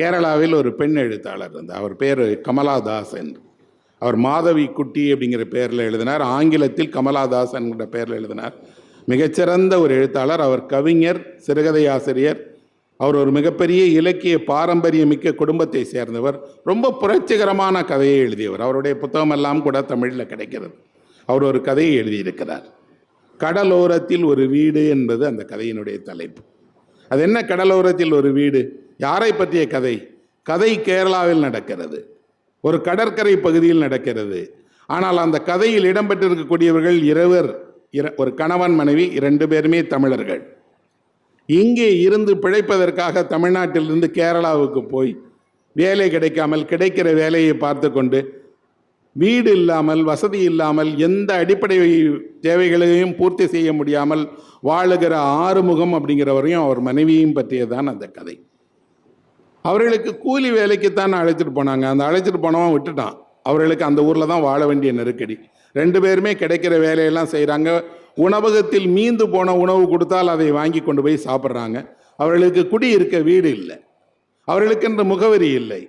கேரளாவில் ஒரு பெண் எழுத்தாளர் இருந்தார். அவர் பேர் கமலாதாஸ் என்று. அவர் மாதவி குட்டி அப்படிங்கிற பேரில் எழுதினார். ஆங்கிலத்தில் கமலாதாஸ் என்கிற பேரில் எழுதினார். மிகச்சிறந்த ஒரு எழுத்தாளர். அவர் கவிஞர் சிறுகதை ஆசிரியர் அவர் ஒரு மிகப்பெரிய இலக்கிய பாரம்பரியமிக்க குடும்பத்தை சேர்ந்தவர். ரொம்ப புரட்சிகரமான கதையை எழுதியவர். அவருடைய புத்தகமெல்லாம் கூட தமிழில் கிடைக்கிறது. அவர் ஒரு கதையை எழுதியிருக்கிறார். கடலோரத்தில் ஒரு வீடு என்பது அந்த கதையினுடைய தலைப்பு. அது என்ன கடலோரத்தில் ஒரு வீடு? யாரை பற்றிய கதை? கதை கேரளாவில் நடக்கிறது. ஒரு கடற்கரை பகுதியில் நடக்கிறது. ஆனால் அந்த கதையில் இடம்பெற்றிருக்கக்கூடியவர்கள் இருவர் இர- ஒரு கணவன் மனைவி இரண்டு பேருமே தமிழர்கள். இங்கே இருந்து பிழைப்பதற்காக தமிழ்நாட்டிலிருந்து கேரளாவுக்கு போய் வேலை கிடைக்காமல் கிடைக்கிற வேலையை பார்த்து கொண்டு வீடு இல்லாமல் வசதி இல்லாமல் எந்த அடிப்படை தேவைகளையும் பூர்த்தி செய்ய முடியாமல் வாழுகிற ஆறுமுகம் அப்படிங்கிறவரையும் அவர் மனைவியும் பற்றியதான் அந்த கதை. அவர்களுக்கு கூலி வேலைக்குத்தான் அழைச்சிட்டு போனாங்க. அந்த அழைச்சிட்டு போனவன் விட்டுட்டான். அவர்களுக்கு அந்த ஊரில் தான் வாழ வேண்டிய நெருக்கடி. ரெண்டு பேருமே கிடைக்கிற வேலையெல்லாம் செய்கிறாங்க உணவகத்தில் மீந்து போன உணவு கொடுத்தால் அதை வாங்கி கொண்டு போய் சாப்பிட்றாங்க. அவர்களுக்கு குடி இருக்க வீடு இல்லை. அவர்களுக்கென்ற முகவரி இல்லை.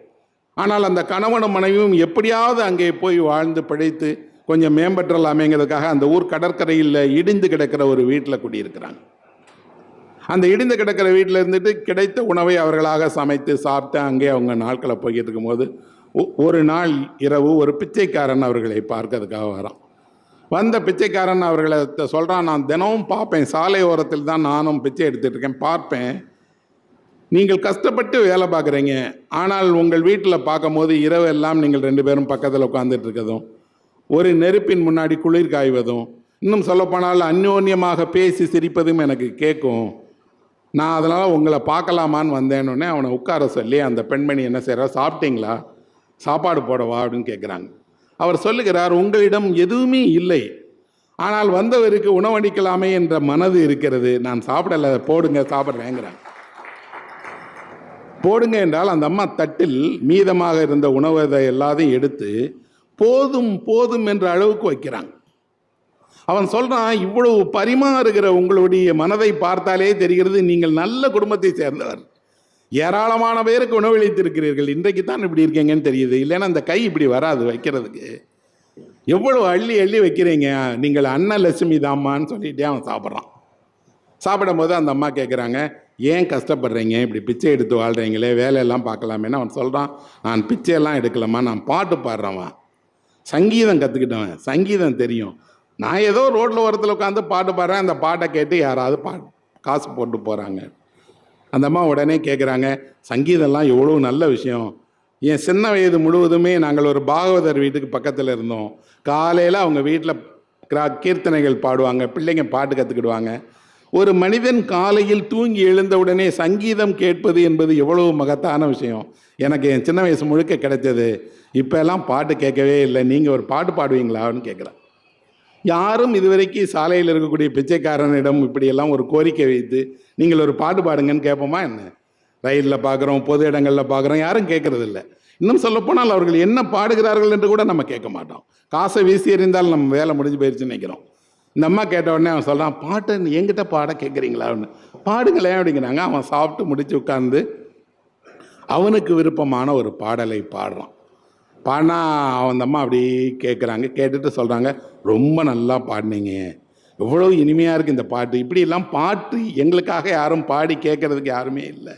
ஆனால் அந்த கணவனும் மனைவியும் எப்படியாவது அங்கே போய் வாழ்ந்து பிழைத்து கொஞ்சம் மேம்பற்றலாமேங்கிறதுக்காக அந்த ஊர் கடற்கரையில் இடிந்து கிடக்கிற ஒரு வீட்டில் குடியிருக்கிறாங்க. அந்த இடிந்து கிடக்கிற வீட்டில் இருந்துட்டு கிடைத்த உணவை அவர்களாக சமைத்து சாப்பிட்டு அங்கே அவங்க நாட்களை போய்கிட்டு இருக்கும்போது ஒரு நாள் இரவு ஒரு பிச்சைக்காரன் அவர்களை பார்க்கறதுக்காக வரான். வந்த பிச்சைக்காரன் அவர்களை சொல்கிறான் நான் தினமும் பார்ப்பேன். சாலை ஓரத்தில் தான் நானும் பிச்சை எடுத்துட்டு இருக்கேன். பார்ப்பேன். நீங்கள் கஷ்டப்பட்டு வேலை பார்க்குறீங்க. ஆனால் உங்கள் வீட்டில் பார்க்கும்போது இரவு எல்லாம் நீங்கள் ரெண்டு பேரும் பக்கத்தில் உட்காந்துட்டு இருக்கதும் ஒரு நெருப்பின் முன்னாடி குளிர் காய்வதும் இன்னும் சொல்லப்போனால் அந்யோன்யமாக பேசி சிரிப்பதும் எனக்கு கேட்கும். நான் அதனால் உங்களை பார்க்கலாமான்னு வந்தேன்னொடனே அவனை உட்கார சொல்லி அந்த பெண்மணி என்ன செய்கிறா சாப்பிட்டீங்களா? சாப்பாடு போடவா? அப்படின்னு கேட்குறாங்க அவர் சொல்லுகிறார் உங்களிடம் எதுவுமே இல்லை. ஆனால் வந்தவருக்கு உணவளிக்கலாமே என்ற மனது இருக்கிறது. நான் சாப்பிடல போடுங்க சாப்பிட்றேங்கிறேன் போடுங்க என்றால் அந்த அம்மா தட்டில் மீதமாக இருந்த உணவை எல்லாத்தையும் எடுத்து போதும் போதும் என்ற அளவுக்கு வைக்கிறாங்க. அவன் சொல்றான் இவ்வளவு பரிமாறுகிற உங்களுடைய மனதை பார்த்தாலே தெரிகிறது நீங்கள் நல்ல குடும்பத்தை சேர்ந்தவர். ஏராளமான பேருக்கு உணவளித்திருக்கிறீர்கள். இன்றைக்கு தான் இப்படி இருக்கீங்கன்னு தெரியுது. இல்லைன்னா அந்த கை இப்படி வராது வைக்கிறதுக்கு. எவ்வளவு அள்ளி அள்ளி வைக்கிறீங்க? நீங்கள் அன்னலட்சுமி தாம்மான்னு சொல்லிட்டே அவன் சாப்பிட்றான். சாப்பிடும்போது அந்த அம்மா கேட்குறாங்க ஏன் கஷ்டப்படுறீங்க? இப்படி பிச்சை எடுத்து வாழ்கிறீங்களே வேலையெல்லாம் பார்க்கலாமேன்னு அவன் சொல்கிறான் நான் பிச்சையெல்லாம் எடுக்கலாமா நான் பாட்டு பாடுறவன் சங்கீதம் கற்றுக்கிட்டவன் சங்கீதம் தெரியும். நான் ஏதோ ரோட்டில் ஓரத்தில் உட்காந்து பாட்டு பாடுறேன் அந்த பாட்டை கேட்டு யாராவது பா காசு போட்டு போகிறாங்க அந்த அம்மா உடனே கேட்குறாங்க சங்கீதம்லாம் எவ்வளோ நல்ல விஷயம். என் சின்ன வயது முழுவதுமே நாங்கள் ஒரு பாகவதர் வீட்டுக்கு பக்கத்தில் இருந்தோம். காலையில் அவங்க வீட்டில் கிரா கீர்த்தனைகள் பாடுவாங்க பிள்ளைங்க பாட்டு கற்றுக்கிடுவாங்க ஒரு மனிதன் காலையில் தூங்கி எழுந்தவுடனே சங்கீதம் கேட்பது என்பது எவ்வளவு மகத்தான விஷயம். எனக்கு என் சின்ன வயசு முழுக்க கிடைச்சது. இப்போ எல்லாம் பாட்டு கேட்கவே இல்லை. நீங்கள் ஒரு பாட்டு பாடுவீங்களான்னு கேட்குறேன் யாரும் இதுவரைக்கும் சாலையில் இருக்கக்கூடிய பிச்சைக்காரனிடம் இப்படியெல்லாம் ஒரு கோரிக்கை வைத்து நீங்கள் ஒரு பாட்டு பாடுங்கன்னு கேட்போமா என்ன? ரயிலில் பார்க்குறோம் பொது இடங்களில் பார்க்குறோம் யாரும் கேட்குறதில்ல. இன்னும் சொல்லப்போனால் அவர்கள் என்ன பாடுகிறார்கள் என்று கூட நம்ம கேட்க மாட்டோம். காசை வீசி எறிந்தால் நம்ம வேலை முடிஞ்சு போயிடுச்சுன்னு நினைக்கிறோம். இந்த அம்மா கேட்ட உடனே அவன் சொல்கிறான் பாட்டு எங்கிட்ட பாட கேட்குறீங்களான்னு பாடுங்களேன் அப்படிங்கிறாங்க. அவன் சாப்பிட்டு முடிச்சு உட்காந்து அவனுக்கு விருப்பமான ஒரு பாடலை பாடுறான். பாடினா அவன் அம்மா அப்படி கேட்குறாங்க கேட்டுட்டு சொல்கிறாங்க ரொம்ப நல்லா பாடினீங்க. எவ்வளோ இனிமையாக இருக்குது இந்த பாட்டு. இப்படியெல்லாம் பாட்டு எங்களுக்காக யாரும் பாடி கேட்குறதுக்கு யாருமே இல்லை.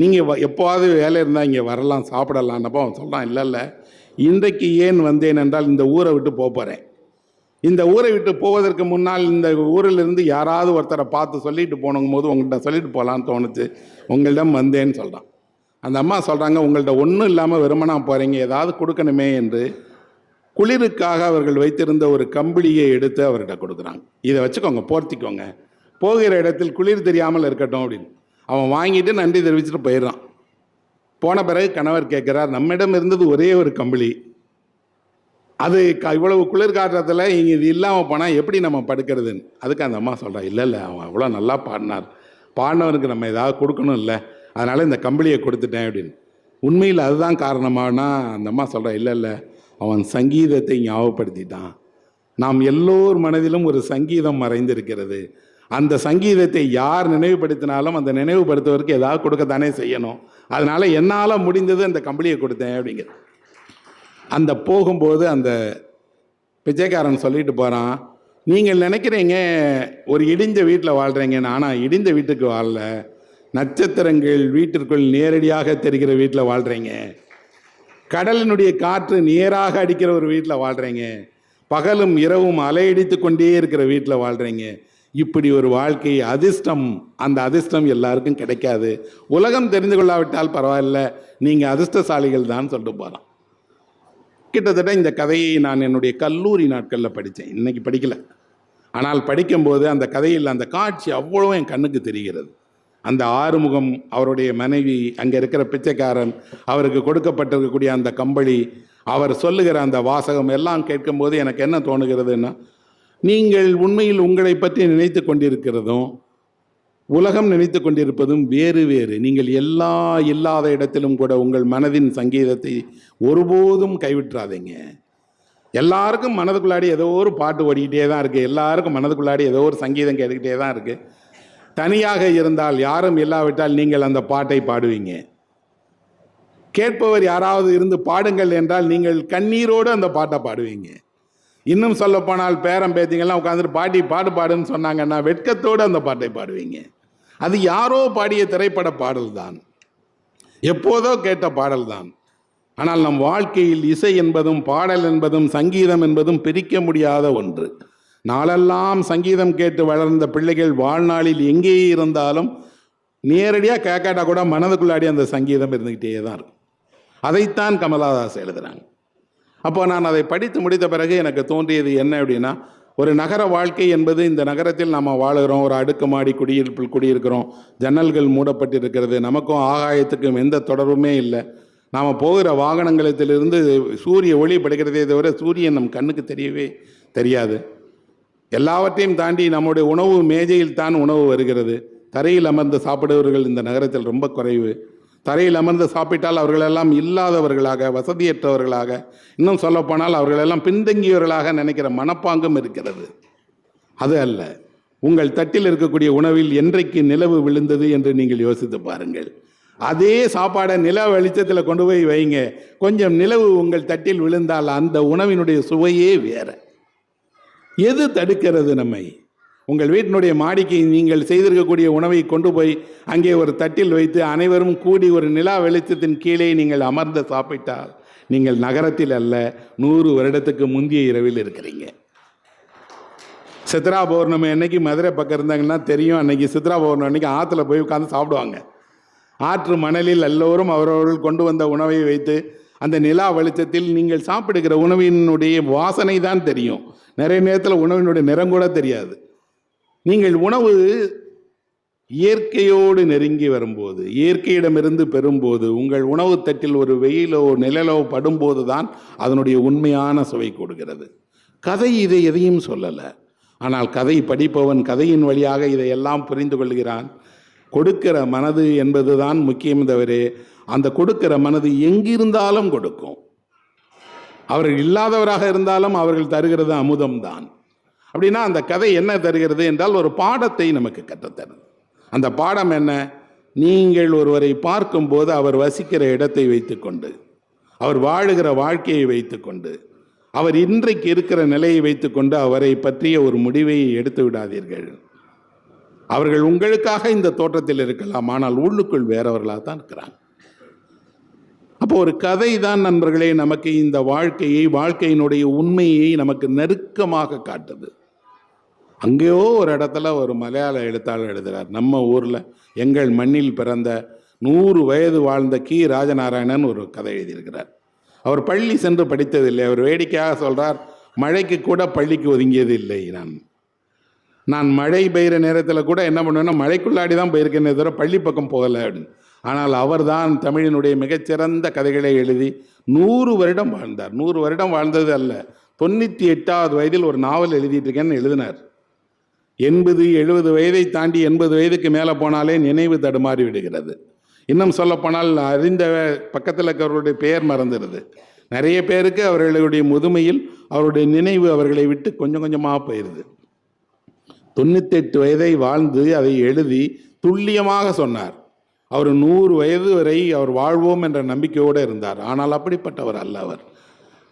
நீங்கள் எப்போவாவது வேலை இருந்தால் இங்கே வரலாம் சாப்பிடலான்னப்போ அவன் சொல்கிறான் இல்லை இல்லை. இன்றைக்கு ஏன் வந்தேன் என்றால் இந்த ஊரை விட்டு போக போகிறேன் இந்த ஊரை விட்டு போவதற்கு முன்னால் இந்த ஊரிலிருந்து யாராவது ஒருத்தரை பார்த்து சொல்லிட்டு போனுங்கும் போது உங்கள்கிட்ட சொல்லிட்டு போகலான்னு தோணுச்சு. உங்களிடம் வந்தேன்னு சொல்கிறான் அந்த அம்மா சொல்கிறாங்க உங்கள்கிட்ட ஒன்றும் இல்லாமல் வெறுமனா போகிறீங்க ஏதாவது கொடுக்கணுமே என்று குளிருக்காக அவர்கள் வைத்திருந்த ஒரு கம்பிளியை எடுத்து அவர்கிட்ட கொடுக்குறாங்க. இதை வச்சுக்கோங்க போர்த்திக்கோங்க. போகிற இடத்தில் குளிர் தெரியாமல் இருக்கட்டும் அப்படின்னு. அவன் வாங்கிட்டு நன்றி தெரிவிச்சுட்டு போயிடுறான். போன பிறகு கணவர் கேட்குறார் நம்மிடம் இருந்தது ஒரே ஒரு கம்பளி. அது க- இவ்வளவு குளிர் காற்றத்தில் இங்கே இது இல்லாமல் போனால் எப்படி நம்ம படுக்கிறதுன்னு? அதுக்கு அந்த அம்மா சொல்கிறா இல்லை இல்லை அவன் அவ்வளோ நல்லா பாடினார். பாடினவனுக்கு நம்ம ஏதாவது கொடுக்கணும் இல்லை. அதனால் இந்த கம்பளியை கொடுத்துட்டேன் அப்படின்னு. உண்மையில் அதுதான் காரணமானா அந்த அம்மா சொல்கிறா இல்லை இல்லை அவன் சங்கீதத்தை ஞாபகப்படுத்திட்டான். நாம் எல்லோர் மனதிலும் ஒரு சங்கீதம் மறைந்திருக்கிறது. அந்த சங்கீதத்தை யார் நினைவுபடுத்தினாலும் அந்த நினைவுபடுத்துவதற்கு ஏதாவது கொடுக்கத்தானே செய்யணும். அதனால் என்னால் முடிந்தது அந்த கம்பளியை கொடுத்தேன் அப்படிங்கிற. அந்த போகும்போது அந்த பிச்சைக்காரன் சொல்லிட்டு போகிறான் நீங்கள் நினைக்கிறீங்க ஒரு இடிஞ்ச வீட்டில் வாழ்கிறீங்கன்னு ஆனால் இடிந்த வீட்டுக்கு வாழல. நட்சத்திரங்கள் வீட்டிற்குள் நேரடியாக தெரிகிற வீட்டில் வாழ்கிறீங்க கடலினுடைய காற்று நேராக அடிக்கிற ஒரு வீட்டில் வாழ்கிறீங்க பகலும் இரவும் அலையடித்து கொண்டே இருக்கிற வீட்டில் வாழ்கிறீங்க இப்படி ஒரு வாழ்க்கை அதிர்ஷ்டம் அந்த அதிர்ஷ்டம் எல்லாருக்கும் கிடைக்காது. உலகம் தெரிந்து கொள்ளாவிட்டால் பரவாயில்ல நீங்கள் அதிர்ஷ்டசாலிகள் தான் சொல்லிட்டு போகிறான் கிட்டத்தட்ட இந்த கதையை நான் என்னுடைய கல்லூரி நாட்களில் படித்தேன். இன்றைக்கி படிக்கலை. ஆனால் படிக்கும்போது அந்த கதையில் அந்த காட்சி அவ்வளவும் என் கண்ணுக்கு தெரிகிறது. அந்த ஆறுமுகம் அவருடைய மனைவி அங்கே இருக்கிற பிச்சைக்காரன் அவருக்கு கொடுக்கப்பட்டிருக்கக்கூடிய அந்த கம்பளி அவர் சொல்லுகிற அந்த வாசகம் எல்லாம் கேட்கும்போது எனக்கு என்ன தோணுகிறதுன்னா நீங்கள் உண்மையில் உங்களை பற்றி நினைத்து கொண்டிருக்கிறதும் உலகம் நினைத்து கொண்டிருப்பதும் வேறு வேறு. நீங்கள் எல்லா இல்லாத இடத்திலும் கூட உங்கள் மனதின் சங்கீதத்தை ஒருபோதும் கைவிட்டுறாதீங்க. எல்லாருக்கும் மனதுக்குள்ளாடி ஏதோ ஒரு பாட்டு ஓடிக்கிட்டே தான் இருக்குது எல்லாருக்கும் மனதுக்குள்ளாடி ஏதோ ஒரு சங்கீதம் கேட்டுக்கிட்டே தான் இருக்குது தனியாக இருந்தால் யாரும் இல்லாவிட்டால் நீங்கள் அந்த பாட்டை பாடுவீங்க. கேட்பவர் யாராவது இருந்து பாடுங்கள் என்றால் நீங்கள் கண்ணீரோடு அந்த பாட்டை பாடுவீங்க. இன்னும் சொல்லப்போனால் பேரம் பேத்திங்கெல்லாம் உட்காந்துட்டு பாட்டி பாடு பாடுன்னு சொன்னாங்கன்னா வெட்கத்தோடு அந்த பாட்டை பாடுவீங்க. அது யாரோ பாடிய திரைப்பட பாடல் தான் எப்போதோ கேட்ட பாடல் தான் ஆனால் நம் வாழ்க்கையில் இசை என்பதும் பாடல் என்பதும் சங்கீதம் என்பதும் பிரிக்க முடியாத ஒன்று. நாளெல்லாம் சங்கீதம் கேட்டு வளர்ந்த பிள்ளைகள் வாழ்நாளில் எங்கேயே இருந்தாலும் நேரடியாக கேட்காட்டா கூட மனதுக்குள்ளாடி அந்த சங்கீதம் இருந்துக்கிட்டே தான் இருக்கும். அதைத்தான் கமலாதாஸ் எழுதுகிறாங்க அப்போ நான் அதை படித்து முடித்த பிறகு எனக்கு தோன்றியது என்ன அப்படின்னா ஒரு நகர வாழ்க்கை என்பது இந்த நகரத்தில் நாம் வாழுகிறோம் ஒரு அடுக்குமாடி குடியிருப்பில் குடியிருக்கிறோம் ஜன்னல்கள் மூடப்பட்டிருக்கிறது நமக்கும் ஆகாயத்துக்கும் எந்த தொடர்புமே இல்லை. நாம் போகிற வாகனங்களத்திலிருந்து சூரிய ஒளி படுகிறதே தவிர சூரியன் நம் கண்ணுக்கு தெரியவே தெரியாது. எல்லாவற்றையும் தாண்டி நம்முடைய உணவு மேஜையில் தான் உணவு வருகிறது. தரையில் அமர்ந்து சாப்பிடுபவர்கள் இந்த நகரத்தில் ரொம்ப குறைவு. தரையில் அமர்ந்து சாப்பிட்டால் அவர்களெல்லாம் இல்லாதவர்களாக வசதியற்றவர்களாக இன்னும் சொல்லப்போனால் அவர்களெல்லாம் பின்தங்கியவர்களாக நினைக்கிற மனப்பாங்கும் இருக்கிறது. அது அல்ல. உங்கள் தட்டில் இருக்கக்கூடிய உணவில் என்றைக்கு நிலவு விழுந்தது என்று நீங்கள் யோசித்து பாருங்கள். அதே சாப்பாடை நில வெளிச்சத்தில் கொண்டு போய் வைங்க. கொஞ்சம் நிலவு உங்கள் தட்டில் விழுந்தால் அந்த உணவினுடைய சுவையே வேறு. எது தடுக்கிறது நம்மை? உங்கள் வீட்டினுடைய மாடிக்கு நீங்கள் செய்திருக்கக்கூடிய உணவை கொண்டு போய் அங்கே ஒரு தட்டில் வைத்து அனைவரும் கூடி ஒரு நிலா வெளிச்சத்தின் கீழே நீங்கள் அமர்ந்து சாப்பிட்டால் நீங்கள் நகரத்தில் அல்ல நூறு வருடத்துக்கு முந்தைய இரவில் இருக்கிறீங்க. சித்ரா பௌர்ணமி அன்னைக்கு மதுரை பக்கம் இருந்தாங்கன்னா தெரியும் அன்னைக்கு சித்ரா பௌர்ணமி அன்னைக்கு ஆற்றுல போய் உட்காந்து சாப்பிடுவாங்க. ஆற்று மணலில் எல்லோரும் அவரவர்கள் கொண்டு வந்த உணவை வைத்து அந்த நிலா வெளிச்சத்தில் நீங்கள் சாப்பிடுகிற உணவினுடைய வாசனை தான் தெரியும். நிறைய நேரத்தில் உணவினுடைய நிறம் கூட தெரியாது. நீங்கள் உணவு இயற்கையோடு நெருங்கி வரும்போது இயற்கையிடமிருந்து பெறும்போது உங்கள் உணவு தட்டில் ஒரு வெயிலோ நிழலோ படும்போது தான் அதனுடைய உண்மையான சுவை கொடுக்கிறது கதை இதை எதையும் சொல்லலை. ஆனால் கதை படிப்பவன் கதையின் வழியாக இதையெல்லாம் புரிந்து கொள்கிறான். கொடுக்கிற மனது என்பது தான் முக்கியம் தவிர அந்த கொடுக்கிற மனது எங்கிருந்தாலும் கொடுக்கும். அவர்கள் இல்லாதவராக இருந்தாலும் அவர்கள் தருகிறது அமுதம் தான் அப்படின்னா அந்த கதை என்ன தருகிறது என்றால் ஒரு பாடத்தை நமக்கு கற்றுத்தருது. அந்த பாடம் என்ன? நீங்கள் ஒருவரை பார்க்கும்போது அவர் வசிக்கிற இடத்தை வைத்துக்கொண்டு அவர் வாழுகிற வாழ்க்கையை வைத்துக்கொண்டு அவர் இன்றைக்கு இருக்கிற நிலையை வைத்துக்கொண்டு அவரை பற்றிய ஒரு முடிவை எடுத்து விடாதீர்கள். அவர்கள் உங்களுக்காக இந்த தோற்றத்தில் இருக்கலாம் ஆனால் உள்ளுக்குள் வேறவர்களாக தான் இருக்கிறாங்க. அப்போ ஒரு கதை தான் நண்பர்களே நமக்கு இந்த வாழ்க்கையை வாழ்க்கையினுடைய உண்மையை நமக்கு நெருக்கமாக காட்டுது. அங்கேயோ ஒரு இடத்துல ஒரு மலையாள எழுத்தாளர் எழுதுகிறார் நம்ம ஊரில் எங்கள் மண்ணில் பிறந்த நூறு வயது வாழ்ந்த கி. ராஜநாராயணன் ஒரு கதை எழுதியிருக்கிறார். அவர் பள்ளி சென்று படித்ததில்லை அவர் வேடிக்கையாக சொல்கிறார் மழைக்கு கூட பள்ளிக்கு ஒதுங்கியது இல்லை நான். நான் மழை பெய்கிற நேரத்தில் கூட என்ன பண்ணுவேன்னா மழைக்குள்ளாடி தான் போயிருக்கேனே தவிர பள்ளி பக்கம் போகலை அப்படின்னு. ஆனால் அவர்தான் தமிழினுடைய மிகச்சிறந்த கதைகளை எழுதி நூறு வருடம் வாழ்ந்தார். நூறு வருடம் வாழ்ந்தது அல்ல தொண்ணூற்றி எட்டாவது வயதில் ஒரு நாவல் எழுதிட்டுருக்கேன்னு எழுதினார். எண்பது எழுபது வயதை தாண்டி எண்பது வயதுக்கு மேலே போனாலே நினைவு தடுமாறி விடுகிறது. இன்னும் சொல்லப்போனால் அறிந்த பக்கத்தில் இருக்கிறவருடைய பெயர் மறந்துடுது. நிறைய பேருக்கு அவர்களுடைய முதுமையில் அவருடைய நினைவு அவர்களை விட்டு கொஞ்சம் கொஞ்சமாக போயிடுது தொண்ணூத்தெட்டு வயதை வாழ்ந்து அதை எழுதி துல்லியமாக சொன்னார். அவர் நூறு வயது வரை அவர் வாழ்வோம் என்ற நம்பிக்கையோடு இருந்தார். ஆனால் அப்படிப்பட்டவர் அல்ல அவர்.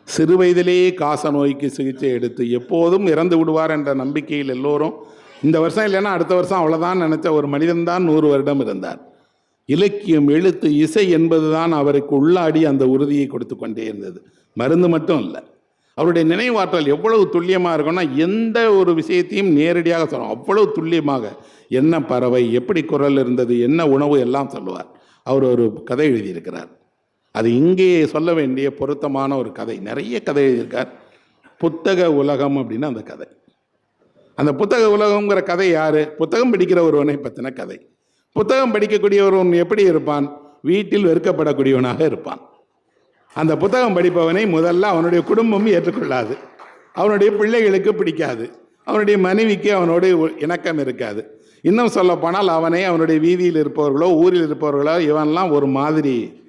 சிறு வயதிலேயே காச நோய்க்கு சிகிச்சை எடுத்து எப்போதும் இறந்து விடுவார் என்ற நம்பிக்கையில் எல்லோரும் இந்த வருஷம் இல்லைன்னா அடுத்த வருஷம் அவ்வளோதான் நினைச்ச ஒரு மனிதன்தான் நூறு வருடம் இருந்தார். இலக்கியம் எழுத்து இசை என்பதுதான் அவருக்கு உள்ளாடி அந்த உறுதியை கொடுத்து கொண்டே இருந்தது. மருந்து மட்டும் இல்லை. அவருடைய நினைவாற்றல் எவ்வளவு துல்லியமாக இருக்கும்னா எந்த ஒரு விஷயத்தையும் நேரடியாக சொல்லும் அவ்வளவு துல்லியமாக என்ன பறவை எப்படி குரல் இருந்தது என்ன உணவு எல்லாம் சொல்லுவார். அவர் ஒரு கதை எழுதியிருக்கிறார். அது இங்கே சொல்ல வேண்டிய பொருத்தமான ஒரு கதை. நிறைய கதை எழுதியிருக்கார். புத்தக உலகம் அப்படின்னு அந்த கதை. அந்த புத்தக உலகம்ங்கிற கதை யார்? புத்தகம் படிக்கிற ஒருவனை பற்றின கதை. புத்தகம் படிக்கக்கூடிய ஒருவன் எப்படி இருப்பான்? வீட்டில் வெறுக்கப்படக்கூடியவனாக இருப்பான். அந்த புத்தகம் படிப்பவனை முதல்ல அவனுடைய குடும்பம் ஏற்றுக்கொள்ளாது. அவனுடைய பிள்ளைகளுக்கு பிடிக்காது. அவனுடைய மனைவிக்கு அவனுடைய இணக்கம் இருக்காது. இன்னும் சொல்லப்போனால் அவனை அவனுடைய வீதியில் இருப்பவர்களோ ஊரில் இருப்பவர்களோ இவன்லாம் ஒரு மாதிரி.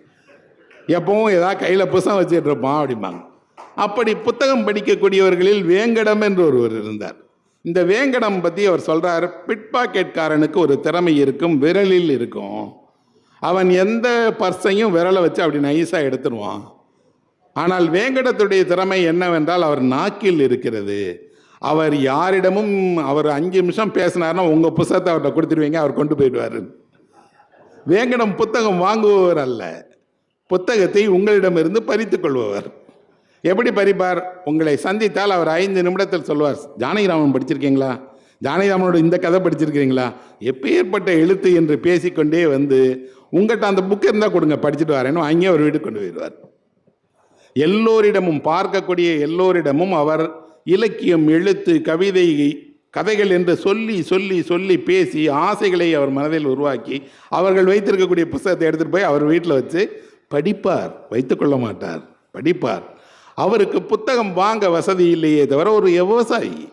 எப்பவும் ஏதாவது கையில் புசம் வச்சுட்டு இருப்பான் அப்படிம்பாங்க. அப்படி புத்தகம் படிக்கக்கூடியவர்களில் வேங்கடம் என்று ஒருவர் இருந்தார். இந்த வேங்கடம் பற்றி அவர் சொல்கிறார் பிட்பாக்கெட்காரனுக்கு ஒரு திறமை இருக்கும் விரலில் இருக்கும். அவன் எந்த பர்ஸையும் விரலை வச்சு அப்படி நைஸாக எடுத்துருவான் ஆனால் வேங்கடத்துடைய திறமை என்னவென்றால் அவர் நாக்கில் இருக்கிறது. அவர் யாரிடமும் அவர் அஞ்சு நிமிஷம் பேசினார்னா உங்கள் புத்தகத்தை அவர்கிட்ட கொடுத்துருவீங்க அவர் கொண்டு போயிடுவார். வேங்கடம் புத்தகம் வாங்குபவர் அல்ல. புத்தகத்தை உங்களிடமிருந்து பறித்து கொள்பவர். எப்படி பறிப்பார்? உங்களை சந்தித்தால் அவர் ஐந்து நிமிடத்தில் சொல்வார் ஜானகிராமன் படிச்சிருக்கீங்களா? ஜானகிராமனோட இந்த கதை படிச்சிருக்கிறீங்களா? எப்பேற்பட்ட எழுத்து என்று பேசிக்கொண்டே வந்து உங்கள்கிட்ட அந்த புக்கு இருந்தால் கொடுங்க படிச்சுட்டு வரேன்னு வாங்கி அவர் வீட்டுக்கு கொண்டு போயிடுவார். எல்லோரிடமும் பார்க்கக்கூடிய எல்லோரிடமும் அவர் இலக்கியம் எழுத்து கவிதை கதைகள் என்று சொல்லி சொல்லி சொல்லி பேசி ஆசைகளை அவர் மனதில் உருவாக்கி அவர்கள் வைத்திருக்கக்கூடிய புஸ்தகத்தை எடுத்துகிட்டு போய் அவர் வீட்டில் வச்சு படிப்பார். வைத்துக்கொள்ள மாட்டார். படிப்பார். அவருக்கு புத்தகம் வாங்க வசதி இல்லையே தவிர ஒரு விவசாயி.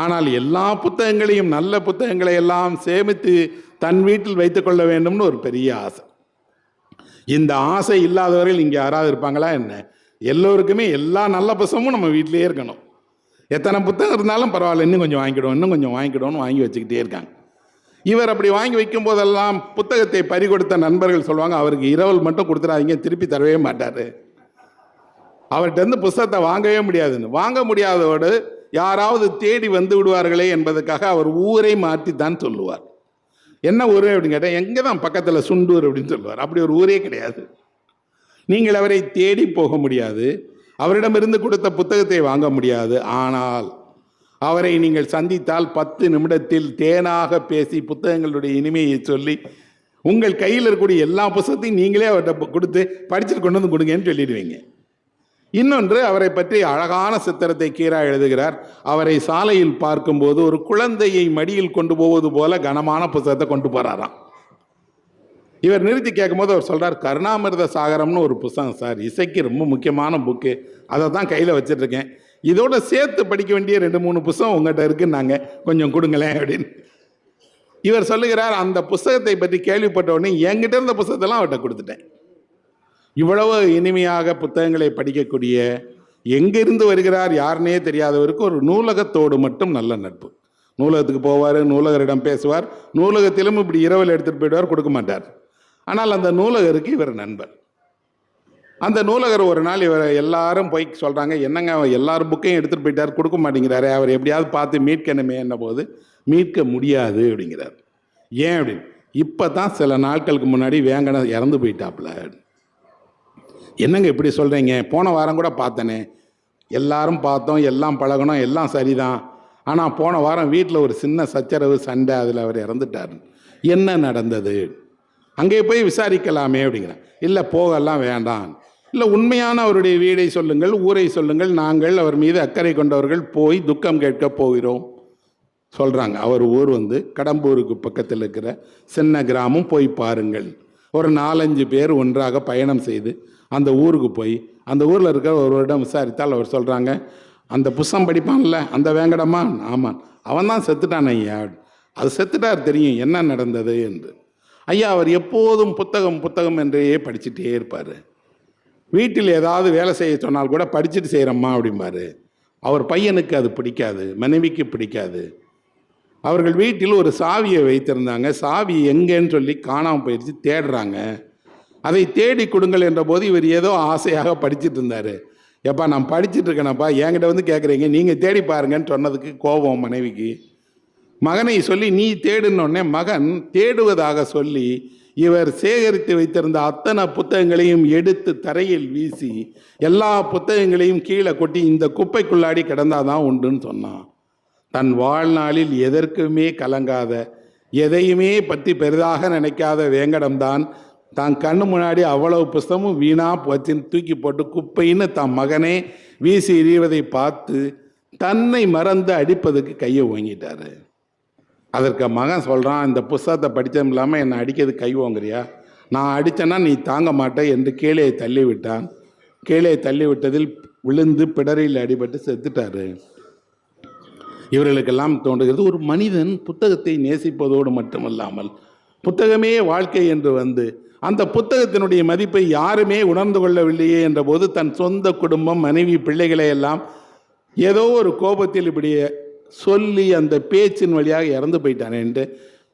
ஆனால் எல்லா புத்தகங்களையும் நல்ல புத்தகங்களை எல்லாம் சேமித்து தன் வீட்டில் வைத்துக்கொள்ள வேண்டும்னு ஒரு பெரிய ஆசை. இந்த ஆசை இல்லாதவர்கள் இங்கே யாராவது இருப்பாங்களா என்ன? எல்லோருக்குமே எல்லா நல்ல புத்தகமும் நம்ம வீட்டிலேயே இருக்கணும். எத்தனை புத்தகம் இருந்தாலும் பரவாயில்ல இன்னும் கொஞ்சம் வாங்கிக்கிடும் இன்னும் கொஞ்சம் வாங்கிக்கிடும்னு வாங்கி வச்சுக்கிட்டே இருக்காங்க. இவர் அப்படி வாங்கி வைக்கும் போதெல்லாம் புத்தகத்தை பறி கொடுத்த நண்பர்கள் சொல்லுவாங்க அவருக்கு இரவல் மட்டும் கொடுத்துடாதீங்க திருப்பி தரவே மாட்டார். அவர்கிட்ட இருந்து புஸ்தகத்தை வாங்கவே முடியாதுன்னு. வாங்க முடியாதோடு யாராவது தேடி வந்து விடுவார்களே என்பதற்காக அவர் ஊரை மாற்றி தான் சொல்லுவார். என்ன ஊர் அப்படின்னு கேட்டால் எங்கே தான் பக்கத்தில் சுண்டூர் அப்படின்னு சொல்லுவார். அப்படி ஒரு ஊரே கிடையாது. நீங்கள் அவரை தேடி போக முடியாது. அவரிடமிருந்து கொடுத்த புத்தகத்தை வாங்க முடியாது. ஆனால் அவரை நீங்கள் சந்தித்தால் பத்து நிமிடத்தில் தேனாக பேசி புத்தகங்களுடைய இனிமையை சொல்லி உங்கள் கையில் இருக்கக்கூடிய எல்லா புத்தகத்தையும் நீங்களே அவர்கிட்ட கொடுத்து படிச்சுட்டு கொண்டு வந்து கொடுங்கன்னு சொல்லிடுவீங்க. இன்னொன்று அவரை பற்றி அழகான சித்திரத்தை கீரா எழுதுகிறார். அவரை சாலையில் பார்க்கும்போது ஒரு குழந்தையை மடியில் கொண்டு போவது போல கனமான புத்தகத்தை கொண்டு போறாராம். இவர் நிறுத்தி கேட்கும்போது அவர் சொல்றார் கருணாமிர்த சாகரம்னு ஒரு புஸ்தகம் சார். இசைக்கு ரொம்ப முக்கியமான புக்கு அதை தான் கையில் வச்சுட்ருக்கேன். இதோட சேர்த்து படிக்க வேண்டிய ரெண்டு மூணு புஸ்தகம் உங்கள்கிட்ட இருக்குன்னாங்க. கொஞ்சம் கொடுங்களேன் அப்படின்னு. இவர் சொல்லுகிறார் அந்த புஸ்தகத்தை பற்றி கேள்விப்பட்ட உடனே என்கிட்ட இருந்த புஸ்தகத்தெல்லாம் அவர்கிட்ட கொடுத்துட்டேன். இவ்வளவு இனிமையாக புத்தகங்களை படிக்கக்கூடிய எங்கிருந்து வருகிறார் யாருனே தெரியாதவருக்கு ஒரு நூலகத்தோடு மட்டும் நல்ல நட்பு. நூலகத்துக்கு போவார் நூலகரிடம் பேசுவார். நூலகத்திலும் இப்படி இரவில் எடுத்துகிட்டு போயிடுவார் கொடுக்க மாட்டார். ஆனால் அந்த நூலகருக்கு இவர் நண்பர். அந்த நூலகர் ஒரு நாள் இவர் எல்லாரும் போய் சொல்கிறாங்க என்னங்க அவர் எல்லாரும் புக்கையும் எடுத்துகிட்டு போயிட்டார் கொடுக்க மாட்டேங்கிறாரு அவர் எப்படியாவது பார்த்து மீட்கணுமே என்ன போது மீட்க முடியாது அப்படிங்கிறார். ஏன் அப்படின்னு இப்போ தான் சில நாட்களுக்கு முன்னாடி வேங்கன இறந்து போயிட்டாப்புல என்னங்க இப்படி சொல்கிறீங்க போன வாரம் கூட பார்த்தனே. எல்லாரும் பார்த்தோம் எல்லாம் பழகணும் எல்லாம் சரிதான். ஆனால் போன வாரம் வீட்டில் ஒரு சின்ன சச்சரவு சண்டை அதில் அவர் இறந்துட்டார். என்ன நடந்தது? அங்கே போய் விசாரிக்கலாமே அப்படிங்கிறேன் இல்லை போகலாம் வேண்டாம். இல்லை உண்மையான அவருடைய வீடை சொல்லுங்கள் ஊரை சொல்லுங்கள் நாங்கள் அவர் மீது அக்கறை கொண்டவர்கள் போய் துக்கம் கேட்க போகிறோம். சொல்கிறாங்க அவர் ஊர் வந்து கடம்பூருக்கு பக்கத்தில் இருக்கிற சின்ன கிராமம் போய் பாருங்கள். ஒரு நாலஞ்சு பேர் ஒன்றாக பயணம் செய்து அந்த ஊருக்கு போய் அந்த ஊரில் இருக்கிற ஒருவரிடம் விசாரித்தால் அவர் சொல்கிறாங்க அந்த புஸ்தம் படிப்பான்ல அந்த வேங்கடமா ஆமாம் அவன் தான் செத்துட்டான் ஐயா. அது செத்துட்டார் தெரியும் என்ன நடந்தது என்று. ஐயா அவர் எப்போதும் புத்தகம் புத்தகம் என்றே படிச்சுட்டே இருப்பார். வீட்டில் ஏதாவது வேலை செய்ய சொன்னால் கூட படிச்சுட்டு செய்கிறம்மா அப்படிம்பாரு. அவர் பையனுக்கு அது பிடிக்காது மனைவிக்கு பிடிக்காது. அவர்கள் வீட்டில் ஒரு சாவியை வைத்திருந்தாங்க. சாவி எங்கேன்னு சொல்லி காணாமல் போயிடுச்சு தேடுறாங்க. அதை தேடி கொடுங்கள் என்ற போது இவர் ஏதோ ஆசையாக படிச்சுட்டு இருந்தார். எப்பா நான் படிச்சுட்டு இருக்கேனப்பா என்கிட்ட வந்து கேட்குறீங்க நீங்கள் தேடி பாருங்கன்னு சொன்னதுக்கு கோபம் மனைவிக்கு. மகனை சொல்லி நீ தேடுனோடனே மகன் தேடுவதாக சொல்லி இவர் சேகரித்து வைத்திருந்த அத்தனை புத்தகங்களையும் எடுத்து தரையில் வீசி எல்லா புத்தகங்களையும் கீழே கொட்டி இந்த குப்பைக்குள்ளாடி கிடந்தாதான் உண்டுன்னு சொன்னான். தன் வாழ்நாளில் எதற்குமே கலங்காத எதையுமே பற்றி பெரிதாக நினைக்காத வேங்கடம்தான் தான் கண்ணு முன்னாடி அவ்வளவு புஸ்தமும் வீணா போச்சின்னு தூக்கி போட்டு குப்பைன்னு தன் மகனே வீசி எறிவதை பார்த்து தன்னை மறந்து அடிப்பதுக்கு கையை ஓங்கிட்டாரு. அதற்கு மகன் சொல்கிறான் இந்த புஸ்தகத்தை படித்ததும் இல்லாமல் என்னை அடிக்கிறது கை ஓங்குறியா? நான் அடித்தேன்னா நீ தாங்க மாட்டே என்று கீழே தள்ளி விட்டான் கீழே தள்ளி விட்டதில் விழுந்து பிடரில் அடிபட்டு செத்துட்டாரு. இவர்களுக்கெல்லாம் தோன்றுகிறது ஒரு மனிதன் புத்தகத்தை நேசிப்பதோடு மட்டுமல்லாமல் புத்தகமே வாழ்க்கை என்று வந்து அந்த புத்தகத்தினுடைய மதிப்பை யாருமே உணர்ந்து கொள்ளவில்லையே என்ற போது தன் சொந்த குடும்பம் மனைவி பிள்ளைகளை எல்லாம் ஏதோ ஒரு கோபத்தில் இப்படி சொல்லி அந்த பேச்சின் வழியாக இறந்து போயிட்டானேன்ட்டு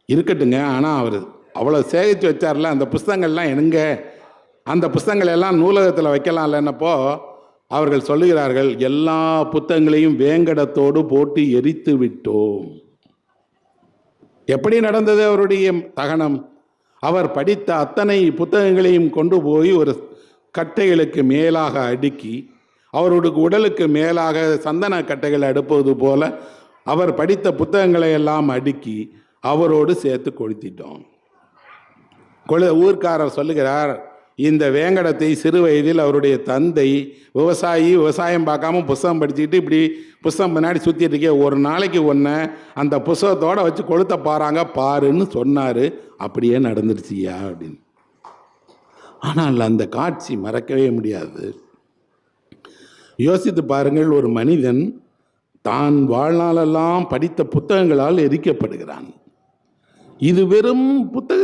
இருக்கட்டுங்க. ஆனால் அவர் அவ்வளோ சேகரித்து வச்சார்ல அந்த புஸ்தகங்கள்லாம் எனுங்க அந்த புஸ்தகங்கள் எல்லாம் நூலகத்தில் வைக்கலாம்லன்னப்போ அவர்கள் சொல்லுகிறார்கள் எல்லா புத்தகங்களையும் வேங்கடத்தோடு போட்டு எரித்து விட்டோம். எப்படி நடந்தது அவருடைய தகனம்? அவர் படித்த அத்தனை புத்தகங்களையும் கொண்டு போய் ஒரு கட்டைகளுக்கு மேலாக அடுக்கி அவருடைய உடலுக்கு மேலாக சந்தன கட்டைகள் அடுப்பது போல அவர் படித்த புத்தகங்களை எல்லாம் அடுக்கி அவரோடு சேர்த்து கொளுத்திட்டோம். கொழு ஊர்க்காரர் சொல்லுகிறார் இந்த வேங்கடத்தை சிறு வயதில் அவருடைய தந்தை விவசாயி விவசாயம் பார்க்காம புஸ்தகம் படிச்சுக்கிட்டு இப்படி புஸ்தகம் பின்னாடி சுற்றிட்டு இருக்கே. ஒரு நாளைக்கு ஒன்று அந்த புஸ்தகத்தோடு வச்சு கொளுத்த பாறாங்க பாருன்னு சொன்னார். அப்படியே நடந்துருச்சியா அப்படின்னு. ஆனால் அந்த காட்சி மறக்கவே முடியாது. யோசித்து பாருங்கள் ஒரு மனிதன் தான் வாழ்நாளெல்லாம் படித்த புத்தகங்களால் எரிக்கப்படுகிறான். இது வெறும்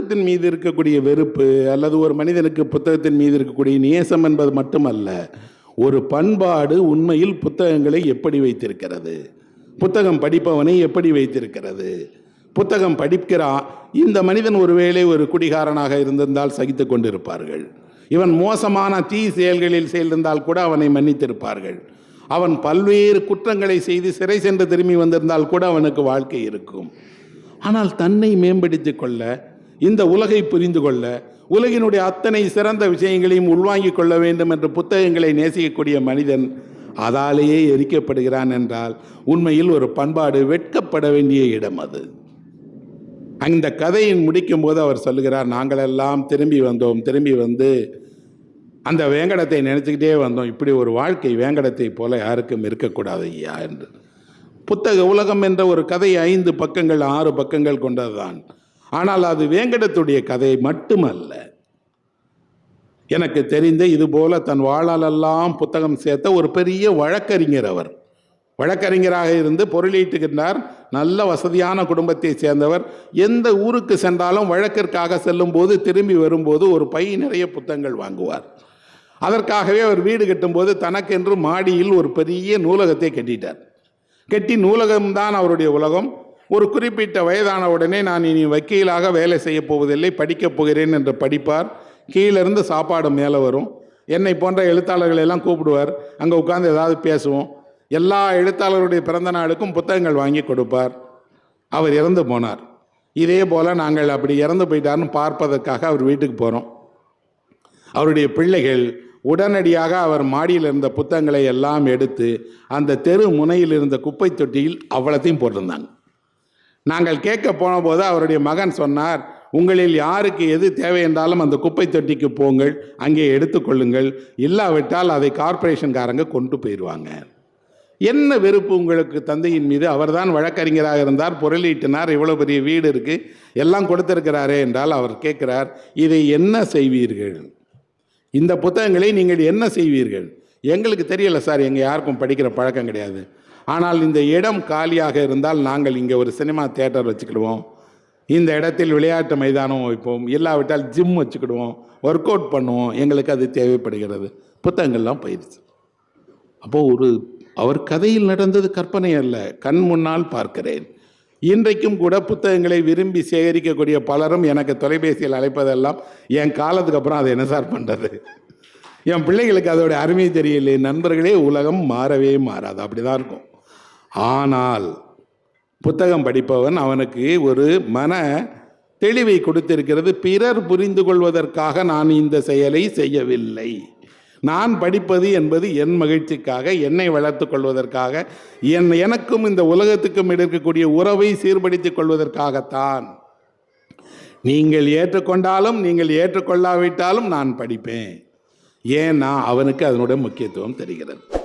புத்தகத்தின் மீது இருக்கக்கூடிய வெறுப்பு அல்லது ஒரு மனிதனுக்கு புத்தகத்தின் மீது இருக்கக்கூடிய நேசம் என்பது மட்டுமல்ல ஒரு பண்பாடு உண்மையில் புத்தகங்களை எப்படி வைத்திருக்கிறது? புத்தகம் படிப்பவனை எப்படி வைத்திருக்கிறது? புத்தகம் படிக்கிறான் இந்த மனிதன் ஒருவேளை ஒரு குடிகாரனாக இருந்திருந்தால் சகித்து கொண்டிருப்பார்கள். இவன் மோசமான தீ செயல்களில் செய்திருந்தால் கூட அவனை மன்னித்திருப்பார்கள். அவன் பல்வேறு குற்றங்களை செய்து சிறை சென்று திரும்பி வந்திருந்தால் கூட அவனுக்கு வாழ்க்கை இருக்கும். ஆனால் தன்னை மேம்படுத்திக் கொள்ள இந்த உலகை புரிந்து கொள்ள உலகினுடைய அத்தனை சிறந்த விஷயங்களையும் உள்வாங்கிக் கொள்ள வேண்டும் என்ற புத்தகங்களை நேசிக்கக்கூடிய மனிதன் அதாலேயே எரிக்கப்படுகிறான் என்றால் உண்மையில் ஒரு பண்பாடு வெட்கப்பட வேண்டிய இடம் அது. அந்த கதையின் முடிக்கும் போது அவர் சொல்லுகிறார் நாங்களெல்லாம் திரும்பி வந்தோம் திரும்பி வந்து அந்த வேங்கடத்தை நினச்சிக்கிட்டே வந்தோம். இப்படி ஒரு வாழ்க்கை வேங்கடத்தை போல யாருக்கும் இருக்கக்கூடாது ஐயா என்று. புத்தக உலகம் என்ற ஒரு கதை ஐந்து பக்கங்கள் ஆறு பக்கங்கள் கொண்டதுதான். ஆனால் அது வேங்கடத்துடைய கதை மட்டுமல்ல. எனக்கு தெரிந்த இதுபோல தன் வாழாலெல்லாம் புத்தகம் சேர்த்த ஒரு பெரிய வழக்கறிஞர் அவர். வழக்கறிஞராக இருந்து பொருளீட்டுகின்றார் நல்ல வசதியான குடும்பத்தை சேர்ந்தவர். எந்த ஊருக்கு சென்றாலும் வழக்கிற்காக செல்லும் போது திரும்பி வரும்போது ஒரு பை நிறைய புத்தகங்கள் வாங்குவார். அதற்காகவே அவர் வீடு கட்டும்போது தனக்கென்று மாடியில் ஒரு பெரிய நூலகத்தை கட்டிட்டார். கட்டி நூலகம்தான் அவருடைய உலகம். ஒரு குறிப்பிட்ட வயதான உடனே நான் இனி வக்கீலாக வேலை செய்ய போவதில்லை படிக்கப் போகிறேன் என்று படிப்பார். கீழிருந்து சாப்பாடு மேலே வரும். என்னை போன்ற எழுத்தாளர்களை எல்லாம் கூப்பிடுவார். அங்கே உட்காந்து ஏதாவது பேசுவோம். எல்லா எழுத்தாளருடைய பிறந்த நாளுக்கும் புத்தகங்கள் வாங்கி கொடுப்பார். அவர் இறந்து போனார். இதே போல் நாங்கள் அப்படி இறந்து போயிட்டார்னு பார்ப்பதற்காக அவர் வீட்டுக்கு போகிறோம் அவருடைய பிள்ளைகள் உடனடியாக அவர் மாடியில் இருந்த புத்தகங்களை எல்லாம் எடுத்து அந்த தெரு முனையில் இருந்த குப்பை தொட்டியில் அவ்வளத்தையும் போட்டிருந்தாங்க. நாங்கள் கேட்க போனபோது அவருடைய மகன் சொன்னார் உங்களில் யாருக்கு எது தேவை என்றாலும் அந்த குப்பை தொட்டிக்கு போங்கள் அங்கே எடுத்துக்கொள்ளுங்கள் இல்லாவிட்டால் அதை கார்ப்பரேஷன்காரங்க கொண்டு போயிடுவாங்க என்ன வெறுப்பு உங்களுக்கு தந்தையின் மீது? அவர்தான் வழக்கறிஞராக இருந்தார் பொருளீட்டினார் இவ்வளோ பெரிய வீடு இருக்குது எல்லாம் கொடுத்திருக்கிறாரே என்றால் அவர் கேட்கிறார் இதை என்ன செய்வீர்கள்? இந்த புத்தகங்களை நீங்கள் என்ன செய்வீர்கள்? எங்களுக்கு தெரியல சார் எங்கள் யாருக்கும் படிக்கிற பழக்கம் கிடையாது. ஆனால் இந்த இடம் காலியாக இருந்தால் நாங்கள் இங்கே ஒரு சினிமா தேட்டர் வச்சுக்கிடுவோம். இந்த இடத்தில் விளையாட்டு மைதானம் வைப்போம். இல்லாவிட்டால் ஜிம் வச்சுக்கிடுவோம். ஒர்க் அவுட் பண்ணுவோம். எங்களுக்கு அது தேவைப்படுகிறது. புத்தகங்கள்லாம் போயிடுச்சு அப்போது ஒரு அவர் கதையில் நடந்தது கற்பனை அல்ல. கண் முன்னால் பார்க்கிறேன். இன்றைக்கும் கூட புத்தகங்களை விரும்பி சேகரிக்கக்கூடிய பலரும் எனக்கு தொலைபேசியில் அழைப்பதெல்லாம் என் காலத்துக்கு அப்புறம் அதை என்ன சார் பண்ணுறது என் பிள்ளைகளுக்கு அதோடைய அருமை தெரியலையே நண்பர்களே உலகம் மாறவே மாறாது. அப்படிதான் இருக்கும். ஆனால் புத்தகம் படிப்பவன் அவனுக்கு ஒரு மன தெளிவை கொடுத்திருக்கிறது. பிறர் புரிந்து கொள்வதற்காக நான் இந்த செயலை செய்யவில்லை. நான் படிப்பது என்பது என் மகிழ்ச்சிக்காக என்னை வளர்த்துக் கொள்வதற்காக என் எனக்கும் இந்த உலகத்துக்கும் இருக்கக்கூடிய உறவை சீர்படுத்திக் கொள்வதற்காகத்தான். நீங்கள் ஏற்றுக்கொண்டாலும் நீங்கள் ஏற்றுக்கொள்ளாவிட்டாலும் நான் படிப்பேன். ஏன்னா அவனுக்கு அதனுடைய முக்கியத்துவம் தெரிகிறது.